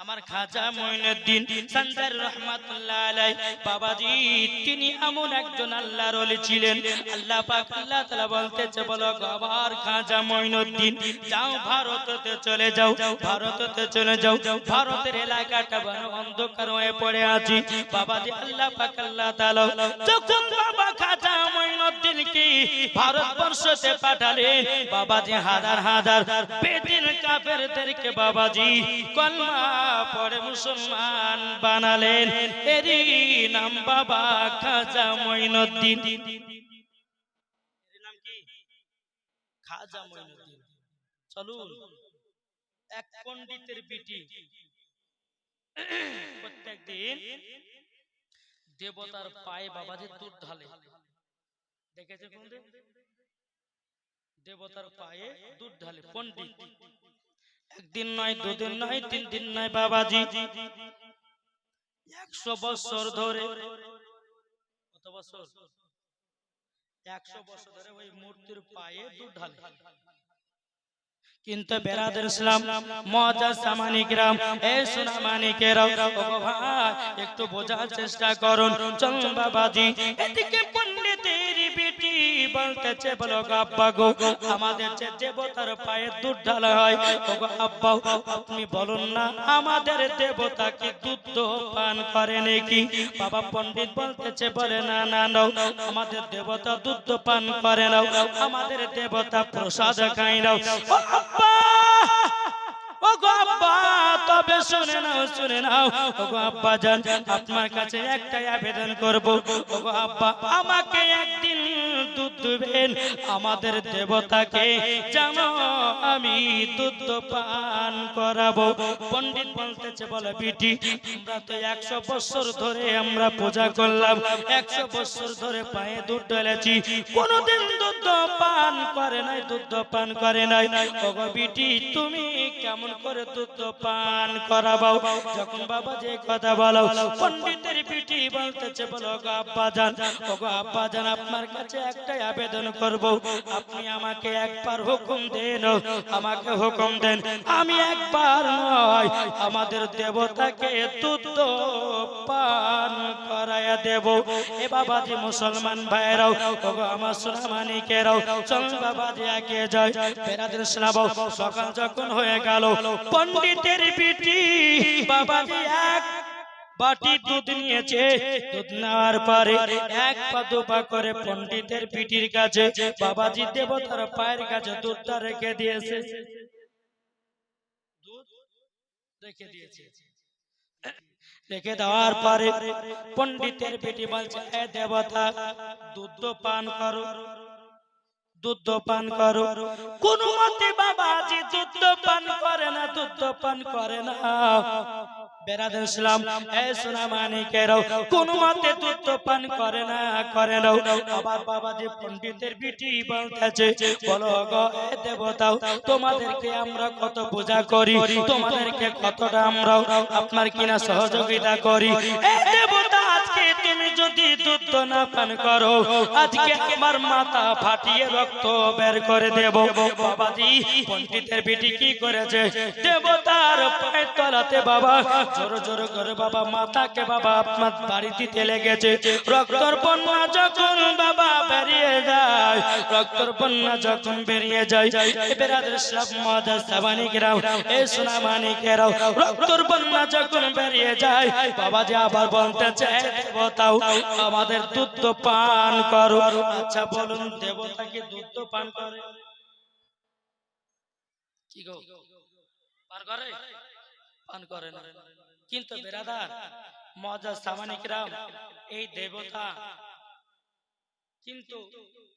আমার খাজা মঈনুদ্দিন সঞ্জার রহমাতুল্লাহ আলাই বাবাজি, তিনি এমন একজন আল্লাহর ওলি ছিলেন। আল্লাহ পাক আল্লাহ তাআলা বলতেছে, বলো আমার খাজা মঈনুদ্দিন যাও ভারততে চলে যাও, ভারততে চলে যাও, ভারতের এলাকাটা বড় অন্ধকার হয়ে পড়ে আছে। বাবাজি, আল্লাহ পাক আল্লাহ তাআলা, যখন বাবা খাজা মঈনুদ্দিনকে ভারতবর্ষতে পাঠালেন বাবাজি হাজার হাজার বেদিন কাফেরদেরকে বাবাজি কলমা পড়ে মুসলমান বানালেন। এরই নাম বাবা খাজা মঈনুদ্দিন। কি? দেবতার পায়ে বাবাজি দুধ ঢালে। দেখেছে কোনদিন দেবতার পায়ে দুধ ঢালে পন্ডিত একদিন নয় দুদিন নয় তিন দিন নয় বাবাজি। একশো বছর ধরে কত বছর? একশো বছর ধরে ওই মূর্তির পায়ে দুধ ঢালে। কিন্তু বেরাদের ইসলাম, মজা সামানি গ্রাম। এ সোনা মানিকেরাও ও ভাই একটু বোঝার চেষ্টা করুন চল বাবাজি। এদিকে আমাদের আপনি বলুন না, আমাদের দেবতা কি দুধ পান করে নাকি? বাবা পণ্ডিত বলতেছে, বলে না না নাও আমাদের দেবতা দুধ পান করে নাও আমাদের দেবতা প্রসাদ খাই নাও আমাদের দেবতাকে জানো আমি দুধ পান করাবো। পণ্ডিত বলতেছে, বলে, বিটি, আমরা তো একশো বছর ধরে আমরা পূজা করলাম, একশো বছর ধরে পায়ে দুধ ঢেলেছি। কোনোদিন দুধ পান করে নাই, দুধ পান করে নাই। বিটি, তুমি কেমন করে দুধ পান করাবাও যখন বাবা যে কথা বলো, পণ্ডিতের বিটি বলতেছে, বলো, গো আব্বা জান ওগো আব্বা জান আপনার কাছে একটাই আবেদন করব। আপনি আমাকে একবার হুকুম দেন, আমাকে হুকুম দেন। আমি একবার নয়, আমাদের দেবতাকে দুধ পান করায়া দেব। এ বাবাজি মুসলমান ভাইরাও ওগো আমার সোনা মানিকেরাও চল বাবাজি আগে যায় শোনাবো। সকাল যখন হয়ে গেল পণ্ডিতের বিটি বাবাজি এক বাটি দুধ নিয়েছে? দুধ নেওয়ার পরে এক পা দু পা করে পণ্ডিতের পিঠির কাছে বাবাজি দেবতার পায়ের কাছে দুধটা রেখে দিয়েছে। দুধ রেখে দিয়েছে। রেখে দেওয়ার পরে পণ্ডিতের বেটি বলছে দেবতা, দুধ পান করো। দুধ পান করো। কোন মতে করে না, দুধ পান করে না। দুধ পান করে না দেবতাও, তোমাদেরকে আমরা কত পূজা করি, তোমাদেরকে কতটা আপনার কিনা সহযোগিতা করি। দেবতা, আজকে তুমি যদি দুধ না পান করো। আজকে আমার মাথা ফাটিয়ে রক্ত বের করে দেব। বাবাজি, পণ্ডিতের বিটি কি করেছে? দেবতার পায়ের তলাতে বাবা, জোর জোর করে বাবা মাথাকে বাবা আপনার বাড়ি দিতে লেগেছে রক্তর বন্যা যখন বাবা বেরিয়ে যায়, রক্তর বন্যা যখন বেরিয়ে যায় বেরাদের সব মজা সাবানি গ্রাম এ সোনা মানিকেরাও, রক্তর বন্যা যখন বেরিয়ে যায় বাবা যে আবার বলতে চায় দেবতাও, আমাদের দুধ পান করো। আচ্ছা বলুন দেবতা কি দুধ পান করে? কি গো? পান করে? পান করে না। কিন্তু বেরাদার মজা সামানিকরাম এই দেবতা। কিন্তু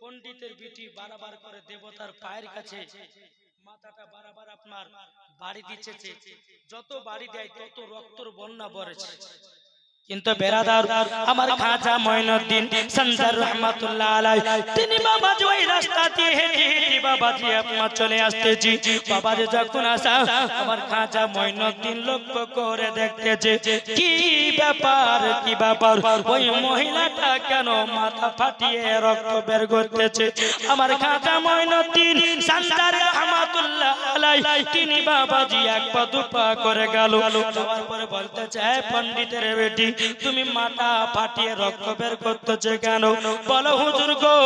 পণ্ডিতের বিটি বারবার করে দেবতার পায়ের কাছে মাথাটা বারবার আপনার বাড়ি দিচ্ছে যত বাড়ি দেয় তত রক্তর বন্যা বরেছে কিন্তু বেরাদার আমার খাজা মঈনুদ্দিন সঞ্জার রহমাতুল্লাহ আলাই তিনি বাবাজি ওই রাস্তা দিয়ে হেঁটে হেঁটে বাবাজি আপনার চলে আসতেছি। বাবাজি যখন আসা, আমার খাজা মঈনুদ্দিন লক্ষ্য করে দেখতেছে, কি ব্যাপার কি ব্যাপার? ওই মহিলাটা কেন মাথা ফাটিয়ে রক্ত বের করতেছে? আমার খাজা মঈনুদ্দিন সঞ্জার বেলায় তিনি বাবাজি এক পা, দু করে গেল। যাওয়ার পরে বলতে চায়, পণ্ডিতের বেটি, তুমি মাথা ফাটিয়ে রক্ত বের করতেছে কেন? বলো, হুজুর গো,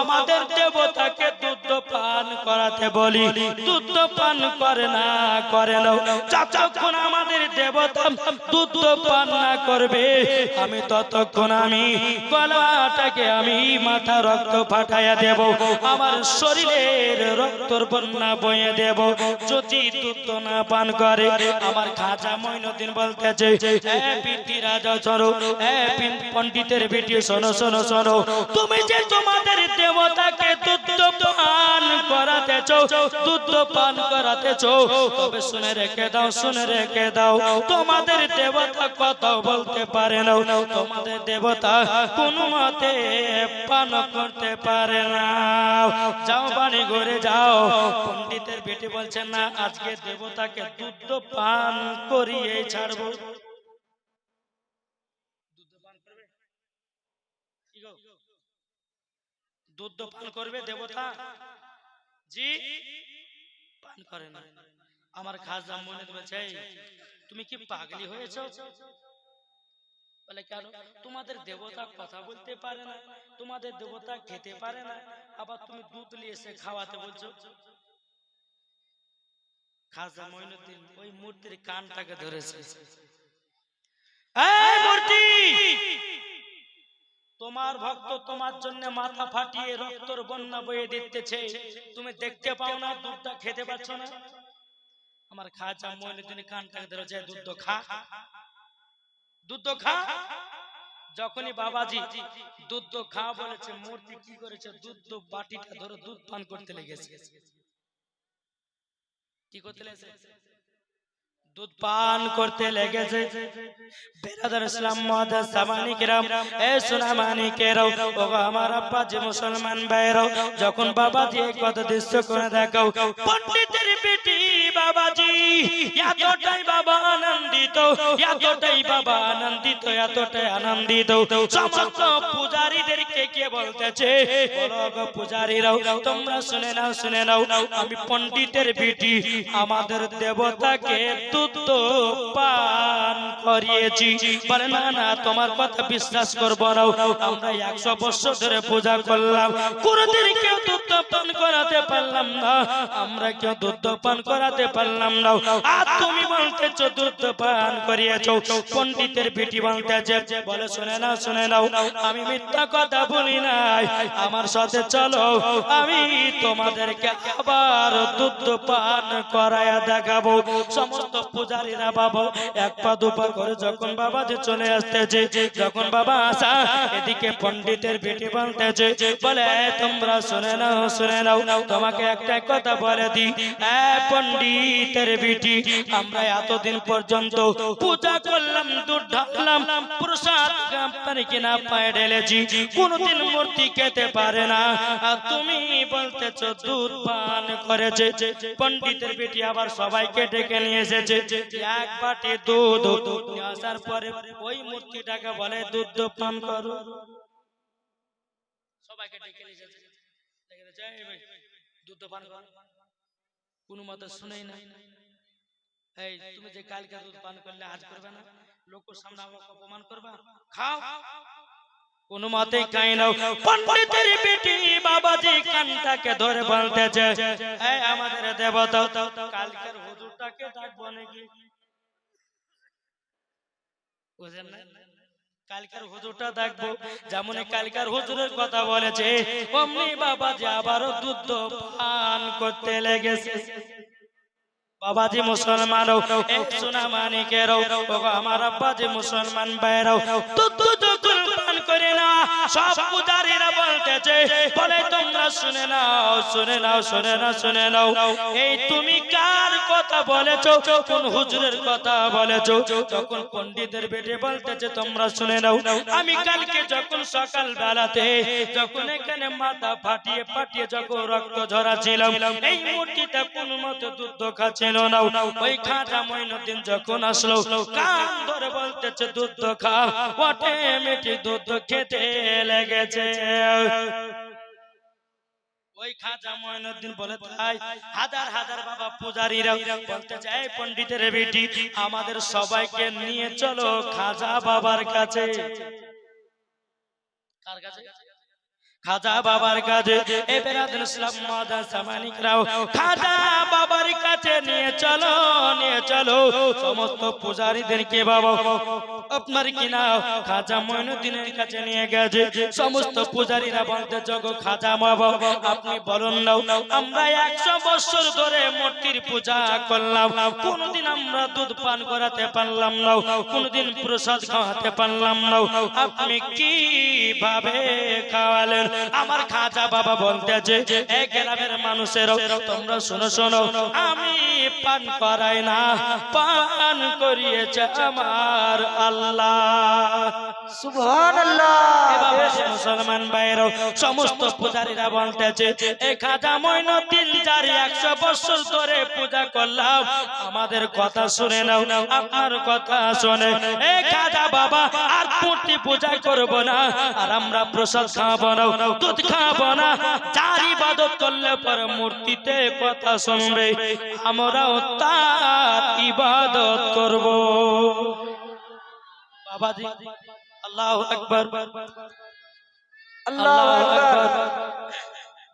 আমাদের দেবতাকে দুধ পান করাতে বলি। দুধ পান করে না করে না যতক্ষণ আমাদের দেবতা দুধ পান না করবে? আমি ততক্ষণ আমি গলাটাকে আমি মাথা রক্ত ফাটাইয়া দেব। আমার শরীরের রক্তর বন্যা বয়ে দেব। যদি দুধ না পান করে, আমার খাজা মইনুদ্দিন বলতেছে, এ পিতি রাজা চরো এ পণ্ডিতের বেটি, শোনো শোনো শোনো, তুমি যে তোমাদের পান পান তোমাদের দেবতা কথা বলতে পারে না, তোমাদের দেবতা কোন মতে পান করতে পারে না। যাও বাড়ি ঘরে যাও, পণ্ডিতের বেটি বলছেন, না, আজকে দেবতাকে দুধ পান করিয়ে ছাড়বো দুধ পান করবে কি গো? দুধ পান করবে দেবতা? জি? পান করে না। আমার খাজা মনে বলছে তুমি কি পাগলি হয়েছো? তোমাদের দেবতা কথা বলতে পারে না, তোমাদের দেবতা খেতে পারে না, আবার তুমি দুধ নিয়ে এসে খাওয়াতে বলছো? খাজা ওই মূর্তির কানটাকে ধরেছে। মূর্তি তোমার ভক্ত তোমার জন্য মাথা ফাটিয়ে রক্তর বন্যা বয়ে দিতেছে। তুমি দেখতে পাও না, দুধটা খেতে পাচ্ছ না। আমার খাজা মইনুদ্দিন কানটাকে ধরেছে দুধ খা। দুধ খা? যখনই বাবাজি, দুধ খা, বলেছে, মূর্তি কি করেছে? দুধ বাটিটা ধরে দুধ পান করতে লেগেছে। কি করতে লেগেছে? দুধ পান করতে লেগেছে। বেরাদার ইসলাম মাদার সামানি কিরাম এ সোনা মানি কেরাও ও আমার আব্বা যে মুসলমান ভাইরাও যখন বাবাজি দিয়ে কত দৃশ্য করে দেখাও, পণ্ডিতের বেটি বাবাজি, এতটাই বাবা আনন্দিত, এতটাই বাবা আনন্দিত, এতটাই আনন্দিত। সমস্ত পূজারীদেরকে কে বলতেছে পূজারীরাও, তোমরা শুনে নাও শুনে নাও, আমি পণ্ডিতের বিটি, আমাদের দেবতাকে দুধ পান। করিয়েছি। বলে, না না, তোমার কথা বিশ্বাস করব না। আমরা একশো বছর ধরে পূজা করলাম। কোনদিন কেউ দুধ পান করাতে পারলাম না। আমরা কেউ দুধ পান করাতে পারলাম না। আর তুমি বলতেছো, দুধ পান করিয়েছো। পণ্ডিতের বেটি বলতেছে বলে, শুনে না শুনে নাও। আমি মিথ্যা কথা বলি নাই। আমার সাথে চলো। আমি তোমাদেরকে আবার দুধ পান করায়া দেখাবো। সমস্ত পূজারীরা বাবা এক পা দুপা করে যখন বাবা যে চলে আসতেছে, যখন বাবা আসা, এদিকে পণ্ডিতের বেটি বলতেছে, বলে তোমরা শুনে নাও শুনে নাও, তোমাকে একটা কথা বলে দি পণ্ডিতের বেটি, আমরা এতদিন পর্যন্ত পূজা করলাম, দুধ ঢাললাম প্রসাদ কিনা পায়ে ঢেলেছি, কোনদিন মূর্তি খেতে পারে না। আর তুমি বলতেছ, দুধ পান করেছে। পণ্ডিতের বেটি আবার সবাইকে ডেকে নিয়ে এসেছে। এক বাটি দুধ আসার পরে ওই মূর্তিটাকে বলে দুধ পান করো। সবাইকে ডেকে নিয়ে এসেছে ডেকে দিয়েছে, "এই ভাই, দুধ পান করো। কোনো মতে শুনেই না এই তুমি যে কালকে দুধ পান করলে আজ করবে না? সামনে আমাকে অপমান করবা? খাও। কোন ধরে আমাদের দেবতা বুঝেন না কালকার হুজুরটা দেখব যেমন কালকার হুজুরের কথা বলেছে অমনি বাবাজি আবারও দুধ পান করতে লেগেছে। বাবাজি মুসলমান সোনা মানিকেরও আমার আব্বাজি মুসলমান বাইরাও তো যখন করে না, সব পূজারীরা বলতেছে, বলে তোমরা শুনে নাও শুনে নাও শুনে নাও শুনে নাও। এই তুমি কার কথা বলেছ? কোন হুজুরের কথা বলেছ? তখন পণ্ডিতের বেটে বলতেছে, তোমরা শুনে নাও। আমি কালকে যখন সকাল বেলাতে যখন এখানে মাথা ফাটিয়ে ফাটিয়ে যখন রক্ত ঝরা ছিলাম এই মূর্তিটা কোন মতো দুধ খাচ্ছিল না। ওই খাটা মইনুদ্দিন যখন আসলো, কান ধরে বলতেছে দুধ খা অটোমেটিক দুধ খেতে লেগেছে। ওই খাজা মঈনুদ্দিন বলে তাই হাজার হাজার বাবা পূজারীরা বলতে চাই পণ্ডিতের বেটি, আমাদের সবাইকে নিয়ে চলো খাজা বাবার কাছে। কার কাছে? খাজা বাবার কাছে, এ বেরাদুল ইসলাম মাদা সামানিকরাও খাজা বাবার কাছে নিয়ে চলো নিয়ে চলো, সমস্ত পূজারীদেরকে বাবা আপনার কি না, খাজা মঈনুদ্দিনের কাছে নিয়ে গেছে, সমস্ত পূজারীরা বলতে, জগো খাজা বাবা, আপনি বলুন নাও আমরা একশো বছর ধরে মূর্তির পূজা করলাম, কোনদিন আমরা দুধ পান করাতে পারলাম না, কোনদিন প্রসাদ খাওয়াতে পারলাম না, আপনি কীভাবে খাওয়ালেন? আমার খাজা বাবা বলতেছে এই গ্রামের মানুষের তোমরা শোনো শোনো, আমি পান করাই না, পান করিয়েছে আমার আল্লাহ। সুবহানাল্লাহ। মুসলমান ভাইয়েরও, সমস্ত পূজারীরা বলতেছে যার একশো বছর ধরে পূজা করলাম, আমাদের কথা শুনে নাও, আপনার কথা শুনে। বাবা, আর মূর্তি পূজা করব না, আর আমরা প্রসাদ খাব না, দুধ খাব না। ইবাদত করলে পরে মূর্তিতে কথা শুনবে, আমরাও তার ইবাদত করব। বাবাজি, আল্লাহ আল্লাহু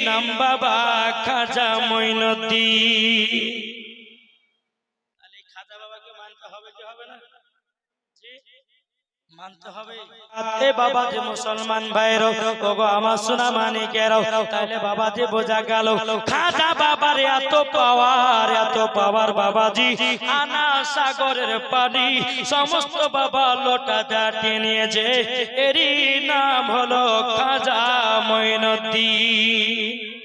নাম বাবা খাজা মঈনুদ্দিন তাহলে এই খাজা বাবাকে মানতে হবে কি হবে না জি? মুসলমান ভাইয়ের ওগো আমার সোনা মানিকের তাহলে বাবা যে বোঝা গেল, খাজা বাবার এত পাওয়ার এত পাওয়ার বাবাজি। আনা সাগরের পানি, সমস্ত বাবা লোটা দাঁড়িয়ে নিয়েছে। এরই নাম হলো খাজা মঈনুদ্দিন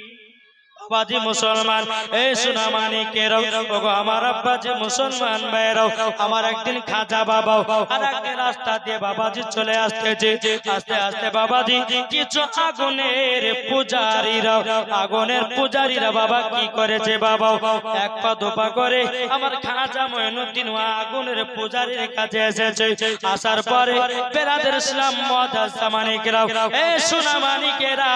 বাবাজি মুসলমান এই সোনা মানিকের ওগো আমার আব্বাজি মুসলমান ভাইয়েরাও, আমার একদিন খাজা বাবা আর একদিন রাস্তা দিয়ে বাবাজি চলে আসতেছে। আস্তে আস্তে বাবাজি, কিছু আগুনের পূজারীরা আগুনের পূজারীরা বাবা কি করেছে বাবা এক পা দুপা করে আমার খাজা মঈনুদ্দিন আগুনের পূজারীর কাছে এসেছে। আসার পরে বেরাদের ইসলাম মদাস মানিকেরা এ সোনা মানিকেরা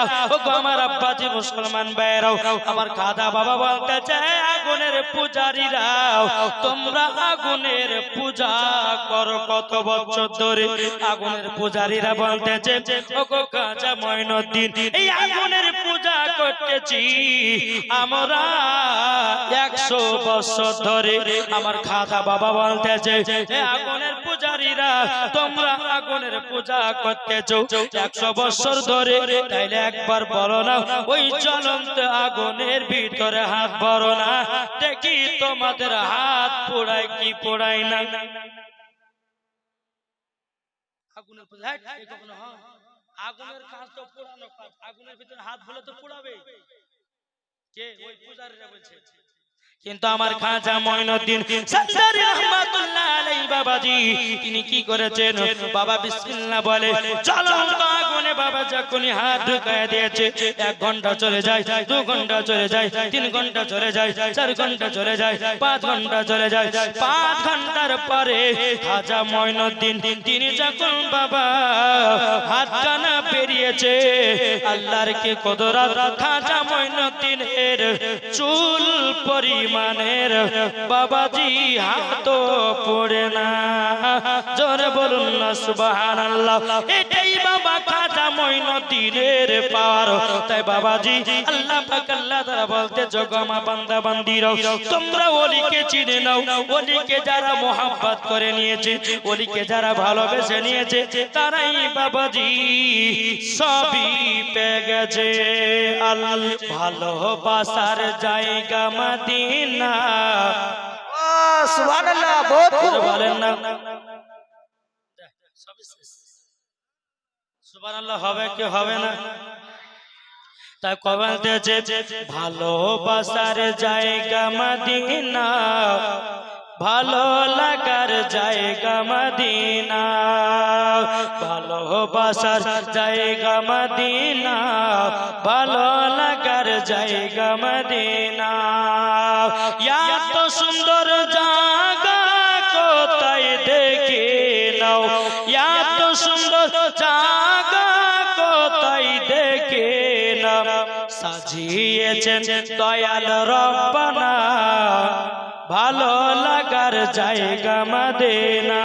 আমার আব্বাজি মুসলমান ভাইয়েরাও আমার খাদা বাবা বলতেছে আগুনের পূজারীরাও তোমরা আগুনের পূজা করো কত বছর ধরে। আগুনের পূজারীরা বলতেছে, ওগো এই আগুনের পূজা করতেছি। আমরা একশো বছর ধরে। আমার খাদা বাবা বলতেছে, এ আগুনের তোমরা আগুনের পূজা করতেছ। একশো বছর ধরে তাইলে একবার বলো না ওই জ্বলন্ত আগুনের ভিতরে হাত ভরো না। দেখি তোমাদের হাত পোড়ায় কি পোড়ায় না। আগুনের হ্যাঁ, কাজ তো পোড়ানো কাজ আগুনের ভিতরে হাত ভুলে তো পোড়াবে কে? ওই পূজারীরা বলছে। কিন্তু আমার খাজা মঈনুদ্দিন সান্দারি রহমাতুল্লাহ আলাইহি বাবাজি, তিনি কি করেছেন? বাবা বিসমিল্লাহ বলে, চলো আগুনে বাবা যখনই হাত ঢুকায় দিয়েছে, এক ঘণ্টা চলে যায়, দু ঘণ্টা চলে যায়, তিন ঘণ্টা চলে যায়, চার ঘণ্টা চলে যায়, পাঁচ ঘণ্টা চলে যায়, পাঁচ ঘণ্টার পরে খাজা মঈনুদ্দিন তিনি যখন বাবা হাত কানা পেরিয়েছে আল্লাহর কে কদরত খাজা মইনুদ্দিনের চুল পরিমাণের। বাবাজি হাত পড়ে না। জোরে বলুন না, সুবহানাল্লাহ। এটাই বাবা মঈনুদ্দিনের পাওয়ার তাই বাবাজি আল্লাহ পাক আল্লাহ তাআলা বলতে জগমা বান্দা বান্দিরাও তোমরা ওলিকে চিনে নাও। ওলিকে যারা মোহাব্বত করে নিয়েছে ওলিকে যারা ভালোবেসে নিয়েছে তারাই বাবাজি সবই পেয়ে গেছে। আল্লাহ ভালোবাসার জায়গা মদিনা। সুবহানাল্লাহ বহুত বলেন না সুবহানাল্লাহ, হবে ভালোবাসার জায়গা মদিনা, ভালো লাগার জায়গা মদিনা, ভালোবাসার জায়গা মদিনা, ভালো লাগার জায়গা মদিনা। এত সুন্দর জায়গা কোথায় দেখে নাও? এত সুন্দর জায়গা সাজিয়েছেন দয়াল রব্বানা। ভালো লাগার জায়গা মদিনা,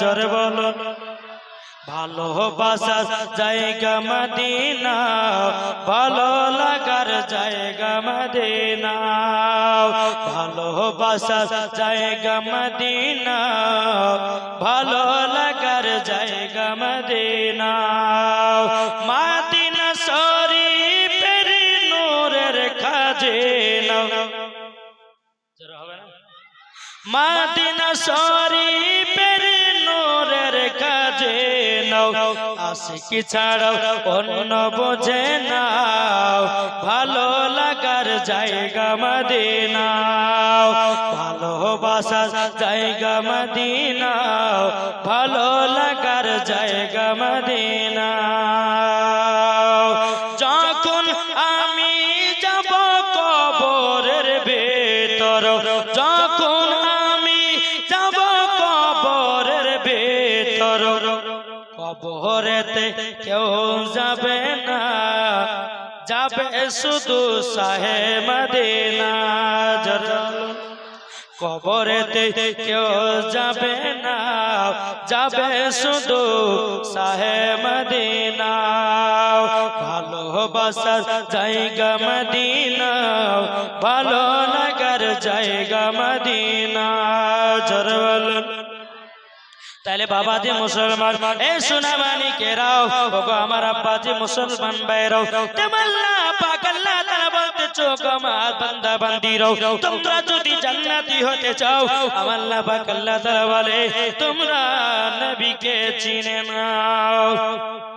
জোরে বলো। ভালোবাসার জায়গা মদিনা, ভালো লাগার জায়গা মদিনা। ভালোবাসার জায়গা মদিনা, ভালো লাগার জায়গা মদিনা। মাদিনা মাদিনা শরীফের নূরের কাজে নাও। আশিকি ছাড়াও অন্য বোঝে নাও। ভালো লাগার জায়গা মদিনা ভালোবাসার জায়গা মদিনা ভালো লাগার জায়গা মদিনা শুধু সাহে মদিনা জরল কবরেতে কেউ যাবে না। যাবে শুধু সাহে মদিনা, ভালোবাসার জায়গা মদিনা, ভালো লাগার জায়গা মদিনা জরবল তাহলে বাবা যে মুসলমান, এ সোনামানি কেরাও ওগো আমার আব্বা যে মুসলমান বাইরাও তেমাল্লা পাক আল্লাহ তাআলা বলতে চোখ আমার বান্দা বান্দিরাও। তোমরা যদি জান্নাতি হতে চাও, আমার আল্লাহ পাক আল্লাহ তাআলা বলে, তোমরা নবীকে চিনে নাও।